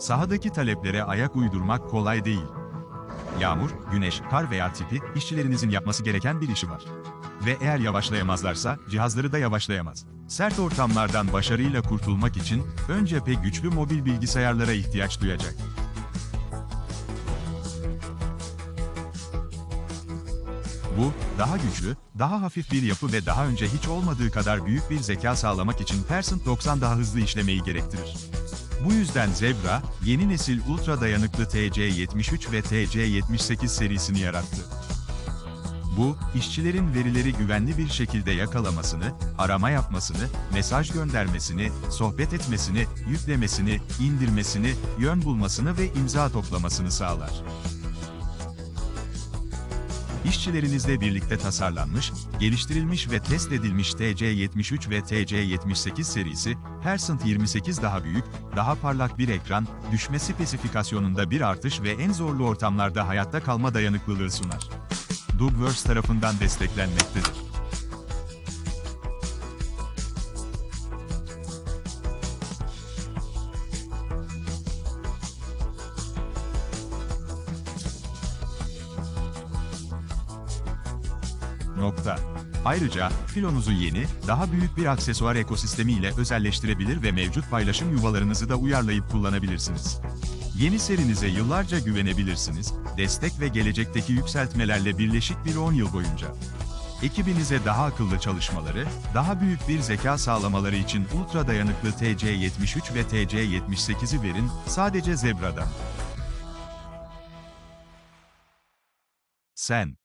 Sahadaki taleplere ayak uydurmak kolay değil. Yağmur, güneş, kar veya tipi, işçilerinizin yapması gereken bir işi var. Ve eğer yavaşlayamazlarsa, cihazları da yavaşlayamaz. Sert ortamlardan başarıyla kurtulmak için, önce pek güçlü mobil bilgisayarlara ihtiyaç duyacak. Bu, daha güçlü, daha hafif bir yapı ve daha önce hiç olmadığı kadar büyük bir zeka sağlamak için Percent 90 daha hızlı işlemeyi gerektirir. Bu yüzden Zebra, yeni nesil ultra dayanıklı TC73 ve TC78 serisini yarattı. Bu, işçilerin verileri güvenli bir şekilde yakalamasını, arama yapmasını, mesaj göndermesini, sohbet etmesini, yüklemesini, indirmesini, yön bulmasını ve imza toplamasını sağlar. İşçilerinizle birlikte tasarlanmış, geliştirilmiş ve test edilmiş TC73 ve TC78 serisi, Hersant 28 daha büyük, daha parlak bir ekran, düşme spesifikasyonunda bir artış ve en zorlu ortamlarda hayatta kalma dayanıklılığı sunar. Dugworks tarafından desteklenmektedir. Nokta. Ayrıca, filonuzu yeni, daha büyük bir aksesuar ekosistemi ile özelleştirebilir ve mevcut paylaşım yuvalarınızı da uyarlayıp kullanabilirsiniz. Yeni serinize yıllarca güvenebilirsiniz, destek ve gelecekteki yükseltmelerle birleşik bir 10 yıl boyunca. Ekibinize daha akıllı çalışmaları, daha büyük bir zeka sağlamaları için ultra dayanıklı TC73 ve TC78'i verin, sadece Zebra'dan. Sen